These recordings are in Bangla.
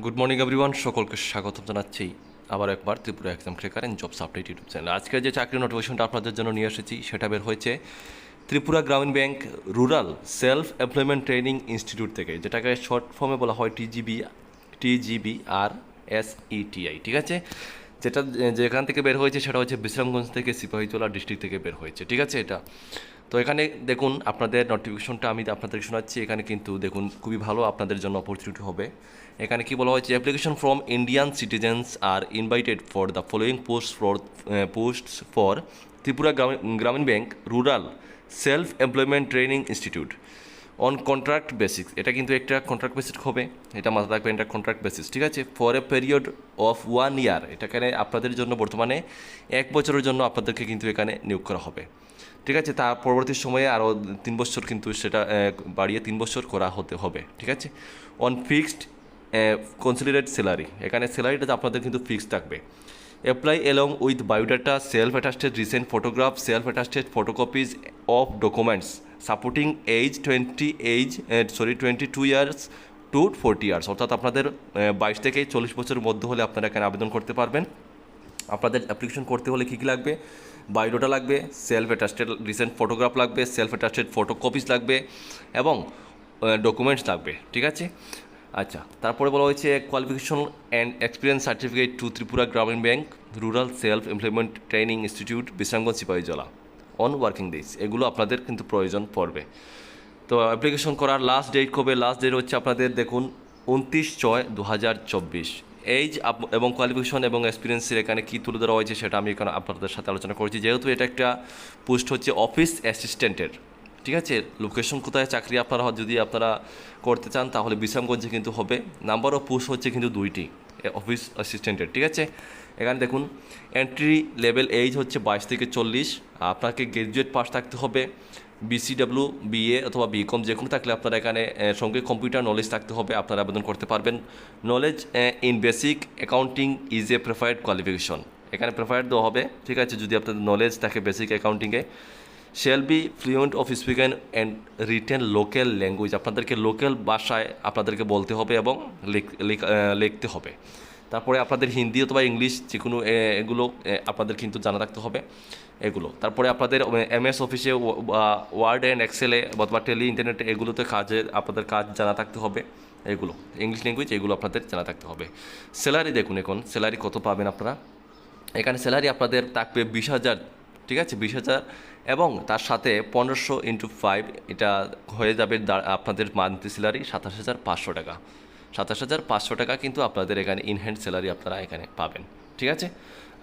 গুড মর্নিং এভরিওয়ান সকলকে স্বাগত জানাচ্ছি। আবার একবার Tripura exam cracker and jobs update YouTube channel আজকে যে চাকরি নোটিফিকেশনটা আপনাদের জন্য নিয়ে এসেছি, সেটা বের হয়েছে Tripura Gramin bank rural self employment training institute থেকে, যেটাকে শর্ট ফর্মে বলা হয় TGB TGB R S ETI ঠিক আছে? যেটা, যেখান থেকে বের হয়েছে, সেটা হচ্ছে বিশ্রামগঞ্জ থেকে সিপাহীতলা ডিস্ট্রিক্ট থেকে বের হয়েছে, ঠিক আছে? এটা তো এখানে দেখুন, আপনাদের নোটিফিকেশনটা আমি আপনাদেরকে শোনাচ্ছি। এখানে কিন্তু দেখুন, খুবই ভালো আপনাদের জন্য অপরচুনিটি হবে। এখানে কি বলা হয়েছে? Application from Indian citizens are invited for the following post for post for Tripura Gramin Gramin bank rural self employment training institute on contract basis এটা কিন্তু একটা কন্ট্রাক্ট বেসিস হবে, এটা মাথা রাখবেন এটা কন্ট্রাক্ট বেসিস ঠিক আছে? For a period of one year এটা এখানে আপনাদের জন্য বর্তমানে এক বছরের জন্য আপনাদেরকে কিন্তু এখানে নিয়োগ করা হবে, ঠিক আছে? তার পরবর্তী সময়ে আরও তিন বছর কিন্তু সেটা বাড়িয়ে তিন বছর করা হতে হবে, ঠিক আছে? অন ফিক্সড কনসিডারেড স্যালারি এখানে স্যালারিটা আপনাদের কিন্তু ফিক্সড থাকবে। Apply along with biodata self attested recent photograph self attested photocopies of documents supporting age twenty age sorry twenty two years to forty years অর্থাৎ আপনাদের বাইশ থেকে চল্লিশ বছরের মধ্যে হলে আপনারা এখানে আবেদন করতে পারবেন। আপনাদের অ্যাপ্লিকেশন করতে হলে কী কী লাগবে? বায়োডাটা লাগবে সেলফ অ্যাটাস্টেড রিসেন্ট ফটোগ্রাফ লাগবে সেলফ অ্যাটাস্টেড ফটোকপিস লাগবে এবং ডকুমেন্টস লাগবে, ঠিক আছে? আচ্ছা তারপরে বলা হয়েছে qualification and experience certificate to Tripura Gramin bank rural self employment training institute Bishramganj Sepahijala. On working days এগুলো আপনাদের কিন্তু প্রয়োজন পড়বে। তো অ্যাপ্লিকেশন করার লাস্ট ডেট কবে? লাস্ট ডেট হচ্ছে আপনাদের দেখুন উনত্রিশ ছয় দু হাজার চব্বিশ এইজ এবং কোয়ালিফিকেশন এবং এক্সপিরিয়েন্সের এখানে কী তুলে ধরা হয়েছে সেটা আমি এখানে আপনাদের সাথে আলোচনা করেছি। যেহেতু এটা একটা পোস্ট হচ্ছে অফিস অ্যাসিস্ট্যান্টের ঠিক আছে? লোকেশন কোথায়? চাকরি আপনারা যদি আপনারা করতে চান তাহলে বিশ্রামগঞ্জে কিন্তু হবে। নাম্বার অফ পোস্ট হচ্ছে কিন্তু দুইটি। অফিস অ্যাসিস্ট্যান্টের, ঠিক আছে? এখানে দেখুন এন্ট্রি লেভেল এইজ হচ্ছে বাইশ থেকে চল্লিশ। আপনাকে গ্র্যাজুয়েট পাস থাকতে হবে বিসিডাব্লিউ বিএ অথবা বিকম যে কোনো থাকলে আপনারা এখানে সঙ্গে কম্পিউটার নলেজ থাকতে হবে, আপনারা আবেদন করতে পারবেন। Knowledge in basic accounting is a preferred qualification এখানে প্রেফার্ড দেওয়া হবে, ঠিক আছে? যদি আপনাদের নলেজ থাকে basic অ্যাকাউন্টিংয়ে shall be fluent of spoken and written local language আপনাদেরকে লোকাল ভাষায় আপনাদেরকে বলতে হবে এবং লিখ- লিখ- লিখতে হবে। তারপরে আপনাদের হিন্দি অথবা ইংলিশ যে কোনো এগুলো আপনাদের কিন্তু জানা রাখতে হবে এগুলো। তারপরে আপনাদের এম এস অফিসে ওয়ার্ড অ্যান্ড এক্সেলে অথবা টেলি ইন্টারনেটে এগুলোতে কাজে, আপনাদের কাজ জানা থাকতে হবে এগুলো। ইংলিশ ল্যাঙ্গুয়েজ এগুলো আপনাদের জানা থাকতে হবে। স্যালারি দেখুন এখন, স্যালারি কত পাবেন আপনারা? এখানে স্যালারি আপনাদের থাকবে বিশ হাজার ঠিক আছে, বিশ হাজার। এবং তার সাথে পনেরোশো ইন্টু ফাইভ এটা হয়ে যাবে আপনাদের মান্থলি স্যালারি সাতাশ হাজার পাঁচশো টাকা। সাতাশ হাজার পাঁচশো টাকা কিন্তু আপনাদের এখানে ইনহ্যান্ড স্যালারি আপনারা এখানে পাবেন, ঠিক আছে?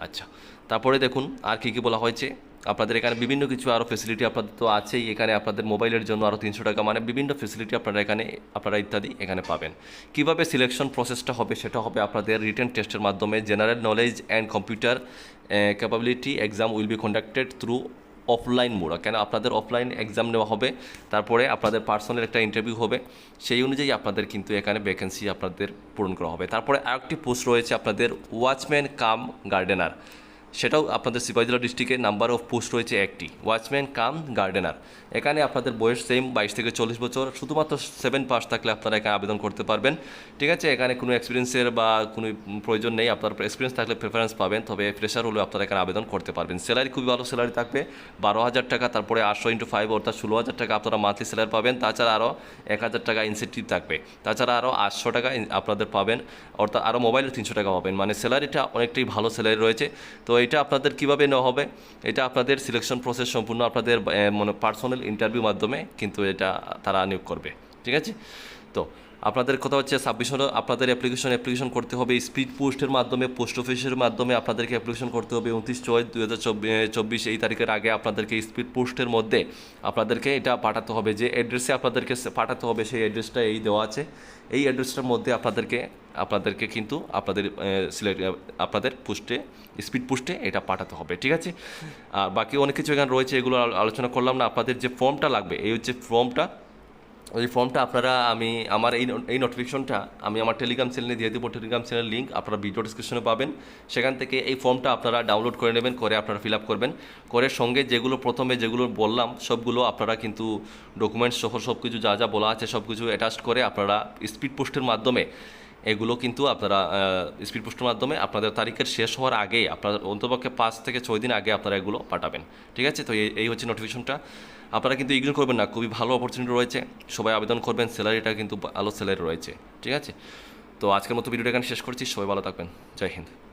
আচ্ছা তারপরে দেখুন আর কী কী বলা হয়েছে। আপনাদের এখানে বিভিন্ন কিছু আরও ফেসিলিটি আপনাদের তো আছেই, এখানে আপনাদের মোবাইলের জন্য আরও তিনশো টাকা মানে বিভিন্ন ফেসিলিটি আপনারা এখানে, আপনারা ইত্যাদি এখানে পাবেন। কীভাবে সিলেকশন প্রসেসটা হবে সেটা হবে আপনাদের রিটেন টেস্টের মাধ্যমে general knowledge and computer capability exam will be conducted through offline mode কেন আপনাদের অফলাইন এক্সাম নেওয়া হবে, তারপরে আপনাদের পার্সোনাল একটা ইন্টারভিউ হবে, সেই অনুযায়ী আপনাদের কিন্তু এখানে ভ্যাকেন্সি আপনাদের পূরণ করা হবে। তারপরে আরেকটি পোস্ট রয়েছে আপনাদের ওয়াচম্যান কাম গার্ডেনার সেটাও আপনাদের সিপাহীজলা ডিস্ট্রিক্টে নাম্বার অফ পোস্ট রয়েছে একটি। Watchman cum gardener. এখানে আপনাদের বয়স সেম বাইশ থেকে চল্লিশ বছর। শুধুমাত্র সেভেন পাস থাকলে আপনারা এখানে আবেদন করতে পারবেন। ঠিক আছে, এখানে কোনো এক্সপিরিয়েন্সের বা কোনো প্রয়োজন নেই। আপনার এক্সপিরিয়েন্স থাকলে প্রেফারেন্স পাবেন, তবে ফ্রেশার হলেও আপনারা এখানে আবেদন করতে পারবেন। স্যালারি খুবই ভালো স্যালারি থাকবে। বারো হাজার টাকা, তারপরে আটশো ইন্টু ফাইভ অর্থাৎ ষোলো হাজার টাকা আপনারা মান্থলি স্যালারি পাবেন। তাছাড়া আরও এক হাজার টাকা ইনসেন্টিভ থাকবে। তাছাড়া আরও আটশো টাকা আপনাদের পাবেন। অর্থাৎ আরও মোবাইলে তিনশো টাকা পাবেন। মানে স্যালারিটা অনেকটাই ভালো স্যালারি রয়েছে। তো এটা আপনাদের কীভাবে নেওয়া হবে? এটা আপনাদের সিলেকশন প্রসেস সম্পূর্ণ আপনাদের মানে পার্সোনাল ইন্টারভিউ মাধ্যমে কিন্তু এটা তারা নিয়োগ করবে। ঠিক আছে? তো আপনাদের কথা হচ্ছে সাবমিশনও আপনাদের অ্যাপ্লিকেশন অ্যাপ্লিকেশন করতে হবে স্পিড পোস্টের মাধ্যমে পোস্ট অফিসের মাধ্যমে আপনাদেরকে অ্যাপ্লিকেশন করতে হবে উনত্রিশ ছয় দু হাজার চব্বিশ এই তারিখের আগে আপনাদেরকে স্পিড পোস্টের মধ্যে আপনাদেরকে এটা পাঠাতে হবে। যে অ্যাড্রেসে আপনাদেরকে পাঠাতে হবে সেই অ্যাড্রেসটা এই দেওয়া আছে। এই অ্যাড্রেসটার মধ্যে আপনাদেরকে আপনাদেরকে কিন্তু আপনাদের সিলেক্ট আপনাদের পোস্টে স্পিড পোস্টে এটা পাঠাতে হবে। ঠিক আছে? আর বাকি অনেক কিছু এখানে রয়েছে, এগুলো আলোচনা করলাম না। আপনাদের যে ফর্মটা লাগবে, এই হচ্ছে ফর্মটা ওই ফর্মটা আপনারা আমি, আমার এই এই নোটিফিকেশনটা আমি আমার টেলিগ্রাম চ্যানেলে দিয়ে দেবো। টেলিগ্রাম চ্যানেল লিঙ্ক আপনারা ভিডিও ডিসক্রিপশনে পাবেন। সেখান থেকে এই ফর্মটা আপনারা ডাউনলোড করে নেবেন, করে আপনারা ফিল আপ করবেন। করে সঙ্গে যেগুলো প্রথমে যেগুলো বললাম, সবগুলো আপনারা কিন্তু ডকুমেন্টস সহ সব কিছু যা যা বলা আছে সব কিছু অ্যাটাচ করে আপনারা স্পিড পোস্টের মাধ্যমে এগুলো কিন্তু আপনারা স্পিড পোস্টের মাধ্যমে আপনাদের তারিখের শেষ হওয়ার আগে আপনার অন্তপক্ষে পাঁচ থেকে ছয় দিন আগে আপনারা এগুলো পাঠাবেন। ঠিক আছে? তো এই- হচ্ছে নোটিফিকেশনটা আপনারা কিন্তু ইগনোর করবেন না, খুবই ভালো অপরচুনিটি রয়েছে। সবাই আবেদন করবেন স্যালারিটা কিন্তু ভালো স্যালারি রয়েছে। ঠিক আছে? তো আজকের মতো ভিডিওটা এখানে শেষ করছি। সবাই ভালো থাকবেন। জয় হিন্দ।